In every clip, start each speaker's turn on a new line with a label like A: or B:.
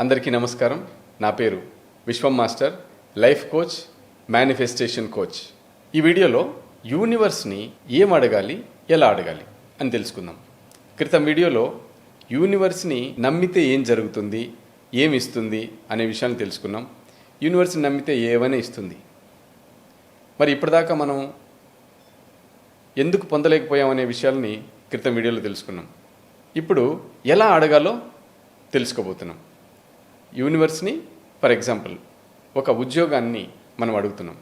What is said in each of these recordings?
A: అందరికీ నమస్కారం. నా పేరు Vishwam master life coach manifestation coach. ఈ వీడియోలో యూనివర్స్ని ఏం అడగాలి ఎలా అడగాలి అని తెలుసుకుందాం. క్రితం వీడియోలో యూనివర్స్ని నమ్మితే ఏం జరుగుతుంది ఏమి ఇస్తుంది అనే విషయాన్ని తెలుసుకున్నాం. యూనివర్స్ని నమ్మితే ఏమైనా ఇస్తుంది. మరి ఇప్పటిదాకా మనం ఎందుకు పొందలేకపోయామనే విషయాల్ని క్రితం వీడియోలో తెలుసుకున్నాం. ఇప్పుడు ఎలా అడగాలో తెలుసుకోబోతున్నాం. యూనివర్స్ని ఫర్ ఎగ్జాంపుల్ ఒక ఉద్యోగాన్ని మనం అడుగుతున్నాం.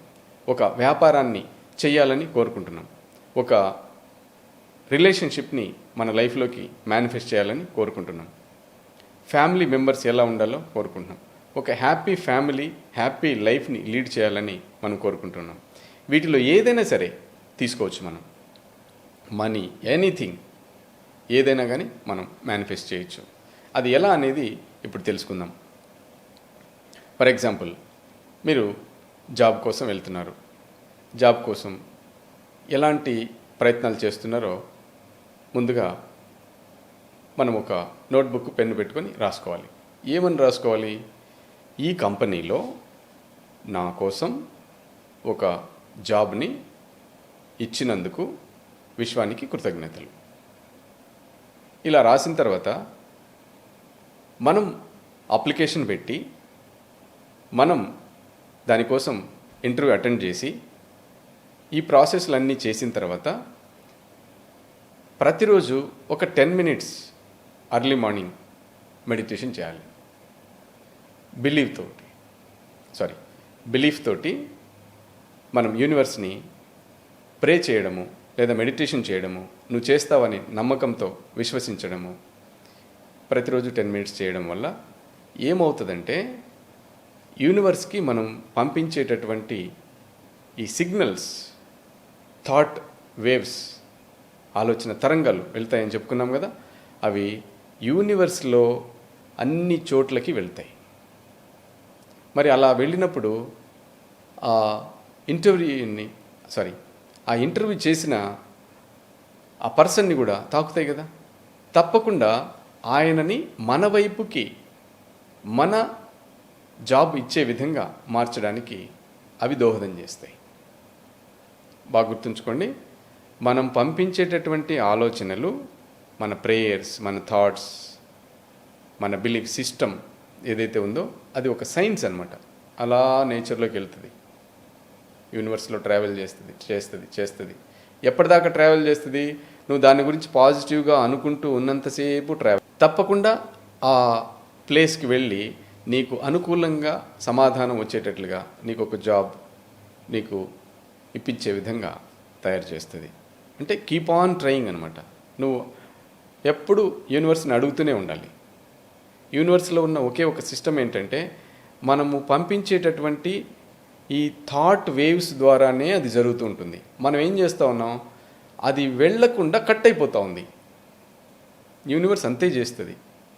A: ఒక వ్యాపారాన్ని చేయాలని కోరుకుంటున్నాం. ఒక రిలేషన్షిప్ని మన లైఫ్లోకి మేనిఫెస్ట్ చేయాలని కోరుకుంటున్నాం. ఫ్యామిలీ మెంబర్స్ ఎలా ఉండాలో కోరుకుంటున్నాం. ఒక హ్యాపీ ఫ్యామిలీ హ్యాపీ లైఫ్ని లీడ్ చేయాలని మనం కోరుకుంటున్నాం. వీటిలో ఏదైనా సరే తీసుకోవచ్చు మనం. మనీ ఎనీథింగ్ ఏదైనా కానీ మనం మేనిఫెస్ట్ చేయొచ్చు. అది ఎలా అనేది ఇప్పుడు తెలుసుకుందాం. ఫర్ ఎగ్జాంపుల్ మీరు జాబ్ కోసం వెళ్తున్నారు. జాబ్ కోసం ఎలాంటి ప్రయత్నాలు చేస్తున్నారో ముందుగా మనం ఒక నోట్బుక్ పెన్ను పెట్టుకొని రాసుకోవాలి. ఏమని రాసుకోవాలి? ఈ కంపెనీలో నా కోసం ఒక జాబ్ని ఇచ్చినందుకు విశ్వానికి కృతజ్ఞతలు. ఇలా రాసిన తర్వాత మనం అప్లికేషన్ పెట్టి మనం దానికోసం ఇంటర్వ్యూ అటెండ్ చేసి ఈ ప్రాసెస్లన్నీ చేసిన తర్వాత ప్రతిరోజు ఒక ten minutes early morning meditation చేయాలి. బిలీవ్ తోటి సారీ బిలీఫ్ తోటి మనం యూనివర్స్ని ప్రే చేయడము లేదా మెడిటేషన్ చేయడము నువ్వు చేస్తావని నమ్మకంతో విశ్వసించడము ప్రతిరోజు టెన్ మినిట్స్ చేయడం వల్ల ఏమవుతుందంటే యూనివర్స్కి మనం పంపించేటటువంటి ఈ సిగ్నల్స్ థాట్ వేవ్స్ ఆలోచన తరంగాలు వెళ్తాయని చెప్పుకున్నాం కదా? అవి యూనివర్స్లో అన్ని చోట్లకి వెళ్తాయి. మరి అలా వెళ్ళినప్పుడు ఆ ఇంటర్వ్యూని సారీ ఆ ఇంటర్వ్యూ చేసిన ఆ పర్సన్ని కూడా తాకుతాయి కదా? తప్పకుండా ఆయనని మన వైపుకి మన జాబ్ ఇచ్చే విధంగా మార్చడానికి అవి దోహదం చేస్తాయి. బాగా గుర్తుంచుకోండి మనం పంపించేటటువంటి ఆలోచనలు మన ప్రేయర్స్ మన థాట్స్ మన బిలీఫ్ సిస్టమ్ ఏదైతే ఉందో అది ఒక సైన్స్ అనమాట అలా నేచర్లోకి వెళ్తుంది. యూనివర్స్లో ట్రావెల్ చేస్తుంది చేస్తుంది చేస్తుంది. ఎప్పటిదాకా ట్రావెల్ చేస్తుంది? నువ్వు దాని గురించి పాజిటివ్గా అనుకుంటూ ఉన్నంతసేపు ట్రావెల్ తప్పకుండా ఆ ప్లేస్కి వెళ్ళి నీకు అనుకూలంగా సమాధానం వచ్చేటట్లుగా నీకు ఒక జాబ్ నీకు ఇప్పించే విధంగా తయారు చేస్తుంది. అంటే కీప్ ఆన్ ట్రయింగ్ అనమాట నువ్వు ఎప్పుడు యూనివర్స్ని అడుగుతూనే ఉండాలి. యూనివర్స్లో ఉన్న ఒకే ఒక సిస్టమ్ ఏంటంటే మనము పంపించేటటువంటి ఈ థాట్ వేవ్స్ ద్వారానే అది జరుగుతూ ఉంటుంది. మనం ఏం చేస్తూ ఉన్నాం? అది వెళ్ళకుండా కట్ అయిపోతూ ఉంది. యూనివర్స్ అంతే చేస్తుంది.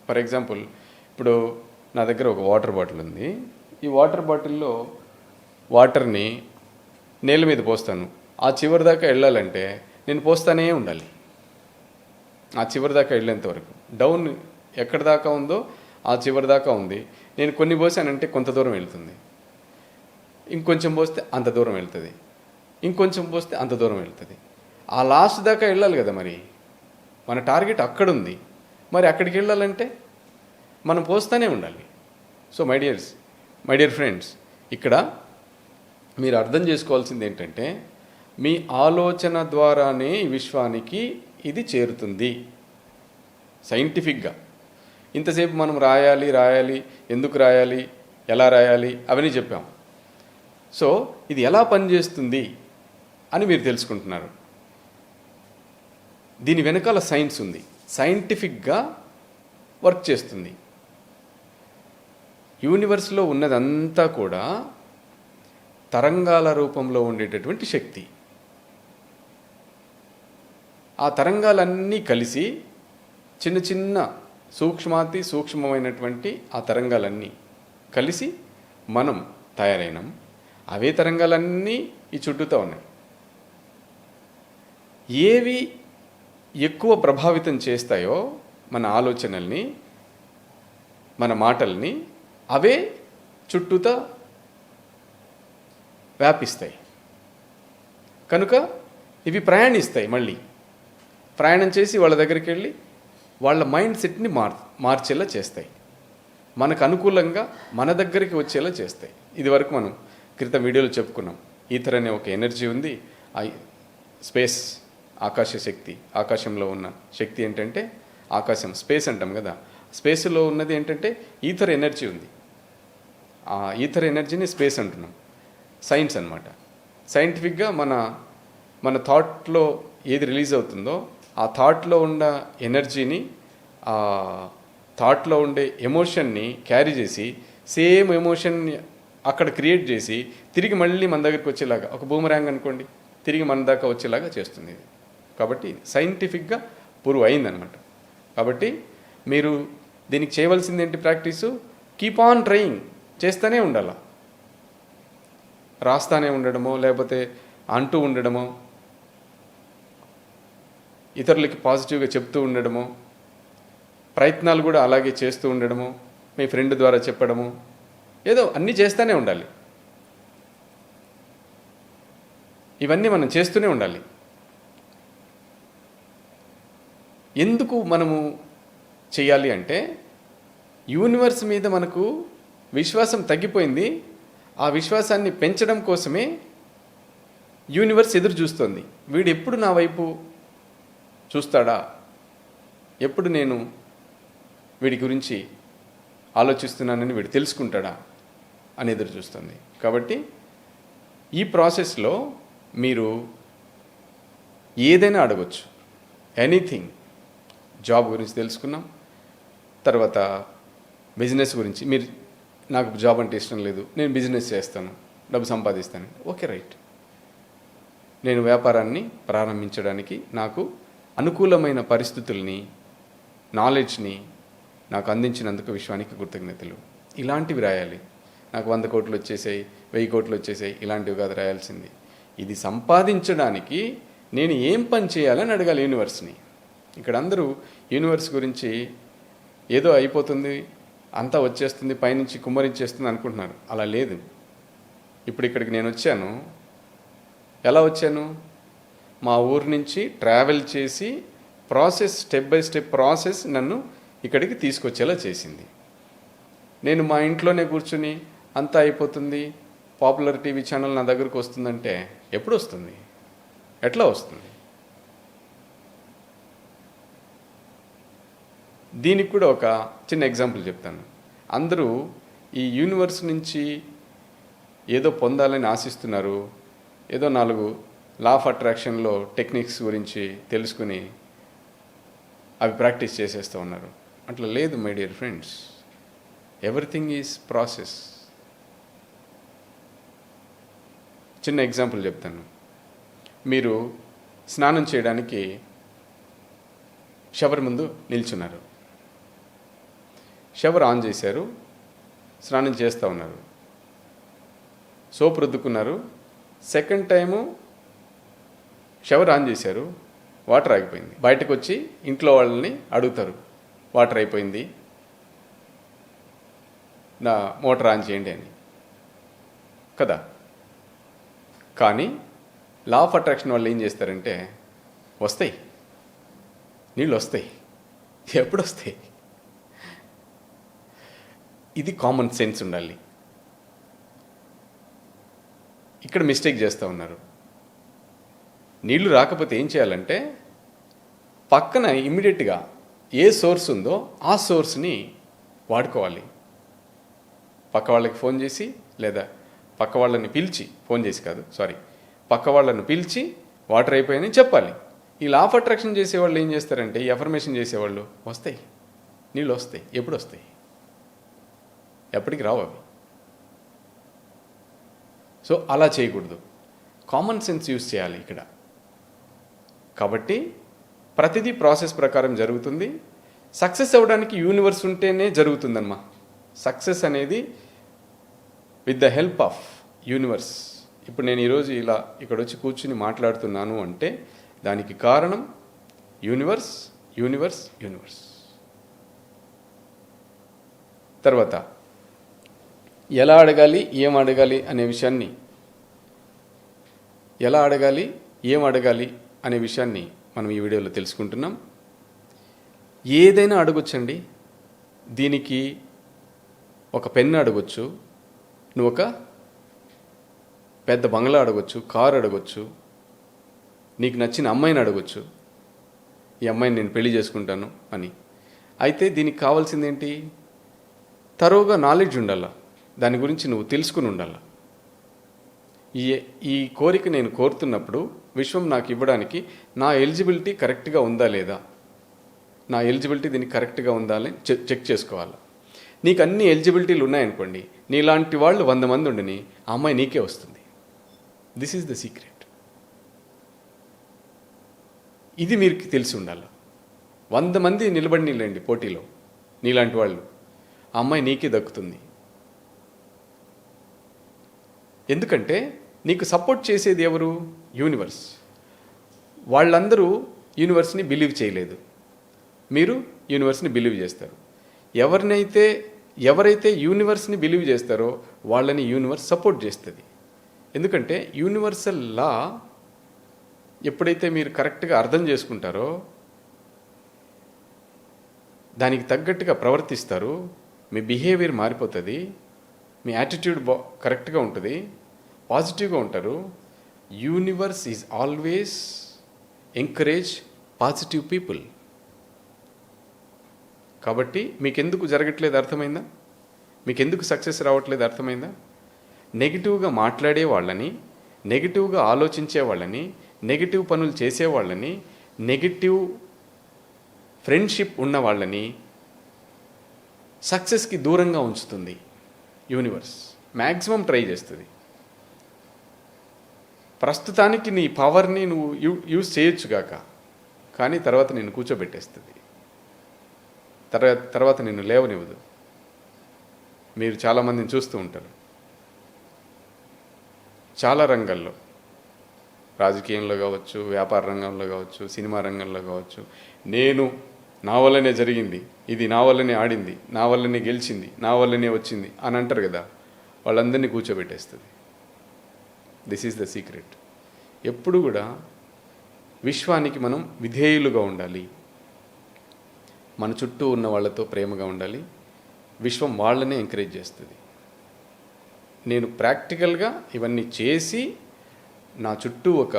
A: ఫర్ ఎగ్జాంపుల్ ఇప్పుడు నా దగ్గర ఒక వాటర్ బాటిల్ ఉంది. ఈ వాటర్ బాటిల్లో వాటర్ని నేల మీద పోస్తాను. ఆ చివరి దాకా వెళ్ళాలంటే నేను పోస్తానే ఉండాలి. ఆ చివరి దాకా వెళ్ళేంత వరకు. డౌన్ ఎక్కడి దాకా ఉందో ఆ చివరి దాకా ఉంది. నేను కొన్ని పోసానంటే కొంత దూరం వెళ్తుంది. ఇంకొంచెం పోస్తే అంత దూరం వెళ్తుంది. ఇంకొంచెం పోస్తే అంత దూరం వెళ్తుంది. ఆ లాస్ట్ దాకా వెళ్ళాలి కదా మరి. మన టార్గెట్ అక్కడ ఉంది మరి అక్కడికి వెళ్ళాలంటే? మనం పోస్తూనే ఉండాలి. So my dears my dear friends ఇక్కడ మీరు అర్థం చేసుకోవాల్సింది ఏంటంటే మీ ఆలోచన ద్వారానే ఈ విశ్వానికి ఇది చేరుతుంది. సైంటిఫిక్గా ఇంతసేపు మనం రాయాలి రాయాలి ఎందుకు రాయాలి ఎలా రాయాలి అవన్నీ చెప్పాం. సో ఇది ఎలా పనిచేస్తుంది అని మీరు తెలుసుకుంటున్నారు. దీని వెనకాల సైన్స్ ఉంది. సైంటిఫిక్గా వర్క్ చేస్తుంది. యూనివర్స్లో ఉన్నదంతా కూడా తరంగాల రూపంలో ఉండేటటువంటి శక్తి. ఆ తరంగాలన్నీ కలిసి చిన్న చిన్న సూక్ష్మాతి సూక్ష్మమైనటువంటి ఆ తరంగాలన్నీ కలిసి మనం తయారైనాం. అవే తరంగాలన్నీ ఈ చుట్టూతో ఉన్నాయి. ఏవి ఎక్కువ ప్రభావితం చేస్తాయో మన ఆలోచనల్ని మన మాటల్ని అవే చుట్టూతా వ్యాపిస్తాయి. కనుక ఇవి ప్రయాణిస్తాయి మళ్ళీ. ప్రయాణం చేసి వాళ్ళ దగ్గరికి వెళ్ళి వాళ్ళ మైండ్ సెట్ని మార్ మార్చేలా చేస్తాయి. మనకు అనుకూలంగా మన దగ్గరికి వచ్చేలా చేస్తాయి. ఇది వరకు మనం క్రితం వీడియోలో చెప్పుకున్నాం. ఈథర్ అనే ఒక ఎనర్జీ ఉంది. ఆ స్పేస్ ఆకాశ శక్తి ఆకాశంలో ఉన్న శక్తి ఏంటంటే ఆకాశం స్పేస్ అంటాం కదా. స్పేస్లో ఉన్నది ఏంటంటే ఈథర్ ఎనర్జీ ఉంది. ఆ ఈథర్ ఎనర్జీని స్పేస్ అంటున్నాం. సైన్స్ అన్నమాట. సైంటిఫిక్గా మన మన థాట్లో ఏది రిలీజ్ అవుతుందో ఆ థాట్లో ఉన్న ఎనర్జీని ఆ థాట్లో ఉండే ఎమోషన్ని క్యారీ చేసి సేమ్ ఎమోషన్ని అక్కడ క్రియేట్ చేసి తిరిగి మళ్ళీ మన దగ్గరికి వచ్చేలాగా ఒక బూమరాంగ్ అనుకోండి తిరిగి మన దాకా వచ్చేలాగా చేస్తుంది ఇది. కాబట్టి సైంటిఫిక్గా ప్రూవ్ అయిందనమాట కాబట్టి మీరు దీనికి చేయవలసింది ఏంటి ప్రాక్టీసు? Keep on trying. చేస్తూనే ఉండాల. రాస్తానే ఉండడమో లేకపోతే అంటూ ఉండడమో ఇతరులకి పాజిటివ్గా చెప్తూ ఉండడమో ప్రయత్నాలు కూడా అలాగే చేస్తూ ఉండడము మీ ఫ్రెండ్ ద్వారా చెప్పడము ఏదో అన్నీ చేస్తూనే ఉండాలి. ఇవన్నీ మనం చేస్తూనే ఉండాలి. ఎందుకు మనము చేయాలి అంటే యూనివర్స్ మీద మనకు విశ్వాసం తగ్గిపోయింది. ఆ విశ్వాసాన్ని పెంచడం కోసమే యూనివర్స్ ఎదురు చూస్తుంది. వీడు ఎప్పుడు నా వైపు చూస్తాడా? ఎప్పుడు నేను వీడి గురించి ఆలోచిస్తున్నానని వీడు తెలుసుకుంటాడా అని ఎదురు చూస్తుంది. కాబట్టి ఈ ప్రాసెస్లో మీరు ఏదైనా అడగచ్చు. ఎనీథింగ్. జాబ్ గురించి తెలుసుకున్నాం. తర్వాత బిజినెస్ గురించి మీరు నాకు జాబ్ అంటే ఇష్టం లేదు నేను బిజినెస్ చేస్తాను డబ్బు సంపాదిస్తాను. Okay right. నేను వ్యాపారాన్ని ప్రారంభించడానికి నాకు అనుకూలమైన పరిస్థితుల్ని నాలెడ్జ్ని నాకు అందించినందుకు విశ్వానికి కృతజ్ఞతలు. ఇలాంటివి రాయాలి. నాకు వంద కోట్లు వచ్చేసాయి వెయ్యి కోట్లు వచ్చేసాయి ఇలాంటివి కాదు రాయాల్సింది. ఇది సంపాదించడానికి నేను ఏం పని చేయాలని అడగాలి యూనివర్స్ని. ఇక్కడ అందరూ యూనివర్స్ గురించి ఏదో అయిపోతుంది అంతా వచ్చేస్తుంది పైనుంచి కుమ్మరించేస్తుంది అనుకుంటున్నారు. అలా లేదు. ఇప్పుడు ఇక్కడికి నేను వచ్చాను. ఎలా వచ్చాను? మా ఊరు నుంచి ట్రావెల్ చేసి process step by step process నన్ను ఇక్కడికి తీసుకొచ్చేలా చేసింది. నేను మా ఇంట్లోనే కూర్చుని అంతా అయిపోతుంది. పాపులర్ టీవీ ఛానల్ నా దగ్గరకు వస్తుందంటే ఎప్పుడు వస్తుంది? ఎట్లా వస్తుంది? దీనికి కూడా ఒక చిన్న ఎగ్జాంపుల్ చెప్తాను. అందరూ ఈ యూనివర్స్ నుంచి ఏదో పొందాలని ఆశిస్తున్నారు. ఏదో నాలుగు లా ఆఫ్ అట్రాక్షన్లో టెక్నిక్స్ గురించి తెలుసుకుని అవి ప్రాక్టీస్ చేసేస్తూ ఉన్నారు. అట్లా లేదు my dear friends everything is process చిన్న ఎగ్జాంపుల్ చెప్తాను. మీరు స్నానం చేయడానికి షవర్ ముందు నిల్చున్నారు. షవర్ ఆన్ చేశారు స్నానం చేస్తూ ఉన్నారు. సోప్ రుద్దుకున్నారు. సెకండ్ టైము షవర్ ఆన్ చేశారు వాటర్ ఆగిపోయింది. బయటకు వచ్చి ఇంట్లో వాళ్ళని అడుగుతారు వాటర్ అయిపోయింది నా మోటార్ ఆన్ చేయండి అని. కదా? కానీ లా ఆఫ్ అట్రాక్షన్ వాళ్ళు ఏం చేస్తారంటే వస్తాయి నీళ్ళు వస్తాయి ఎప్పుడు వస్తాయి ఇది కామన్ సెన్స్ ఉండాలి. ఇక్కడ మిస్టేక్ చేస్తూ ఉన్నారు. నీళ్ళు రాకపోతే ఏం చేయాలంటే పక్కన ఇమ్మీడియట్గా ఏ సోర్స్ ఉందో ఆ సోర్స్ని వాడుకోవాలి. పక్క వాళ్ళకి ఫోన్ చేసి లేదా పక్క వాళ్ళని పిలిచి ఫోన్ చేసి కాదు సారీ పక్క వాళ్ళని పిలిచి వాటర్ అయిపోయాయని చెప్పాలి. ఈ లా ఆఫ్ అట్రాక్షన్ చేసేవాళ్ళు ఏం చేస్తారంటే ఈ అఫర్మేషన్ చేసేవాళ్ళు వస్తాయి. నీళ్ళు వస్తాయి. ఎప్పుడు వస్తాయి? ఎప్పటికి రావు అవి. సో అలా చేయకూడదు. కామన్ సెన్స్ యూస్ చేయాలి ఇక్కడ. కాబట్టి ప్రతిదీ ప్రాసెస్ ప్రకారం జరుగుతుంది. సక్సెస్ అవ్వడానికి యూనివర్స్ ఉంటేనే జరుగుతుందమ్మా సక్సెస్ అనేది with the help of universe. ఇప్పుడు నేను ఈరోజు ఇలా ఇక్కడ వచ్చి కూర్చుని మాట్లాడుతున్నాను అంటే దానికి కారణం యూనివర్స్ యూనివర్స్ యూనివర్స్. తర్వాత ఎలా అడగాలి ఏం అడగాలి అనే విషయాన్ని ఎలా అడగాలి ఏం అడగాలి అనే విషయాన్ని మనం ఈ వీడియోలో తెలుసుకుంటున్నాం. ఏదైనా అడగొచ్చండి. దీనికి ఒక పెన్ను అడగొచ్చు నువ్వు ఒక పెద్ద బంగ్లా అడగొచ్చు కారు అడగొచ్చు నీకు నచ్చిన అమ్మాయిని అడగొచ్చు. ఈ అమ్మాయిని నేను పెళ్ళి చేసుకుంటాను అని. అయితే దీనికి కావాల్సింది ఏంటి తరువుగా నాలెడ్జ్ ఉండాలా? దాని గురించి నువ్వు తెలుసుకుని ఉండాల. ఈ ఈ కోరిక నేను కోరుతున్నప్పుడు విశ్వం నాకు ఇవ్వడానికి నా ఎలిజిబిలిటీ కరెక్ట్గా ఉందా లేదా? నా ఎలిజిబిలిటీ దీనికి కరెక్ట్గా ఉందా అని చెక్ చెక్ చేసుకోవాలి. నీకు అన్ని ఎలిజిబిలిటీలు ఉన్నాయనుకోండి నీలాంటి వాళ్ళు వంద మంది ఉండని ఆ అమ్మాయి నీకే వస్తుంది. దిస్ ఈజ్ ద సీక్రెట్ ఇది మీరు తెలిసి ఉండాలి. వంద మంది నిలబడి లేండి పోటీలో నీలాంటి వాళ్ళు. ఆ అమ్మాయి నీకే దక్కుతుంది. ఎందుకంటే నీకు సపోర్ట్ చేసేది ఎవరు? యూనివర్స్. వాళ్ళందరూ యూనివర్స్ని బిలీవ్ చేయలేదు. మీరు యూనివర్స్ని బిలీవ్ చేస్తారు. ఎవరినైతే ఎవరైతే యూనివర్స్ని బిలీవ్ చేస్తారో వాళ్ళని యూనివర్స్ సపోర్ట్ చేస్తుంది. ఎందుకంటే యూనివర్సల్ లా ఎప్పుడైతే మీరు కరెక్ట్గా అర్థం చేసుకుంటారో దానికి తగ్గట్టుగా ప్రవర్తిస్తారు మీ బిహేవియర్ మారిపోతుంది మీ యాటిట్యూడ్ బా కరెక్ట్గా ఉంటుంది పాజిటివ్గా ఉంటారు. Universe is always encourage positive people. కాబట్టి మీకు ఎందుకు జరగట్లేదు అర్థమైందా? మీకెందుకు సక్సెస్ రావట్లేదు అర్థమైందా? నెగిటివ్గా మాట్లాడే వాళ్ళని నెగిటివ్గా ఆలోచించే వాళ్ళని నెగిటివ్ పనులు చేసే వాళ్ళని నెగిటివ్ ఫ్రెండ్షిప్ ఉన్న వాళ్ళని సక్సెస్కి దూరంగా ఉంచుతుంది యూనివర్స్. మ్యాక్సిమం ట్రై చేస్తుంది. ప్రస్తుతానికి నీ పవర్ని నువ్వు యూ యూజ్ చేయొచ్చు కానీ తర్వాత నేను కూర్చోబెట్టేస్తుంది. తర్వాత తర్వాత నిన్ను లేవనివ్వదు. మీరు చాలామందిని చూస్తూ ఉంటారు. చాలా రంగాల్లో. రాజకీయంలో కావచ్చు వ్యాపార రంగంలో కావచ్చు సినిమా రంగంలో కావచ్చు. నేను నా వల్లనే జరిగింది. ఇది నా వల్లనే ఆడింది. నా వల్లనే గెలిచింది. నా వల్లనే వచ్చింది అని అంటారు కదా. వాళ్ళందరినీ కూర్చోబెట్టేస్తుంది. దిస్ ఈజ్ ద సీక్రెట్ ఎప్పుడు కూడా విశ్వానికి మనం విధేయులుగా ఉండాలి. మన చుట్టూ ఉన్న వాళ్ళతో ప్రేమగా ఉండాలి. విశ్వం వాళ్ళనే ఎంకరేజ్ చేస్తుంది. నేను ప్రాక్టికల్గా ఇవన్నీ చేసి నా చుట్టూ ఒక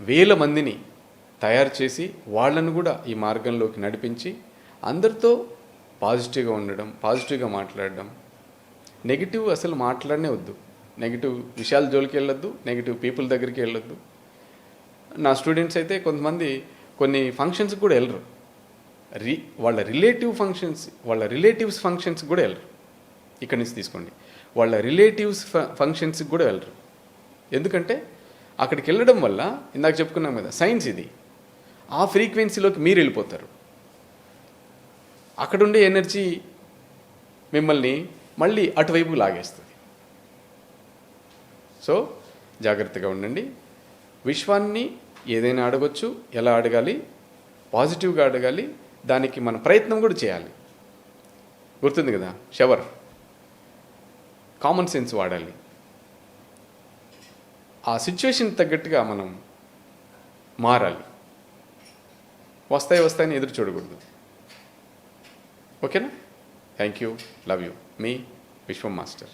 A: వేల మందిని తయారు చేసి వాళ్ళను కూడా ఈ మార్గంలోకి నడిపించి అందరితో పాజిటివ్గా ఉండడం పాజిటివ్గా మాట్లాడడం నెగిటివ్ అసలు మాట్లాడనే వద్దు. నెగిటివ్ విషయాల జోలికి వెళ్ళొద్దు నెగిటివ్ పీపుల్ దగ్గరికి వెళ్ళొద్దు. నా స్టూడెంట్స్ అయితే కొంతమంది కొన్ని ఫంక్షన్స్కి కూడా వెళ్ళరు. రి వాళ్ళ రిలేటివ్ ఫంక్షన్స్ వాళ్ళ రిలేటివ్స్ ఫంక్షన్స్కి కూడా వెళ్ళరు. ఇక్కడి నుంచి తీసుకోండి. వాళ్ళ రిలేటివ్స్ ఫంక్షన్స్కి కూడా వెళ్ళరు. ఎందుకంటే అక్కడికి వెళ్ళడం వల్ల ఇందాక చెప్పుకున్నాం కదా సైన్స్ ఇది. ఆ ఫ్రీక్వెన్సీలోకి మీరు వెళ్ళిపోతారు. అక్కడుండే ఎనర్జీ మిమ్మల్ని మళ్ళీ అటువైపు లాగేస్తుంది. సో జాగ్రత్తగా ఉండండి. విశ్వాన్ని ఏదైనా అడగొచ్చు. ఎలా అడగాలి? పాజిటివ్గా అడగాలి. దానికి మన ప్రయత్నం కూడా చేయాలి. గుర్తుంది కదా? షవర్. కామన్ సెన్స్ వాడాలి. ఆ సిచ్యువేషన్ తగ్గట్టుగా మనం మారాలి. వస్తాయి వస్తాయని ఎదురు చూడకూడదు. ఓకేనా? Thank you love you. Me Vishwam master.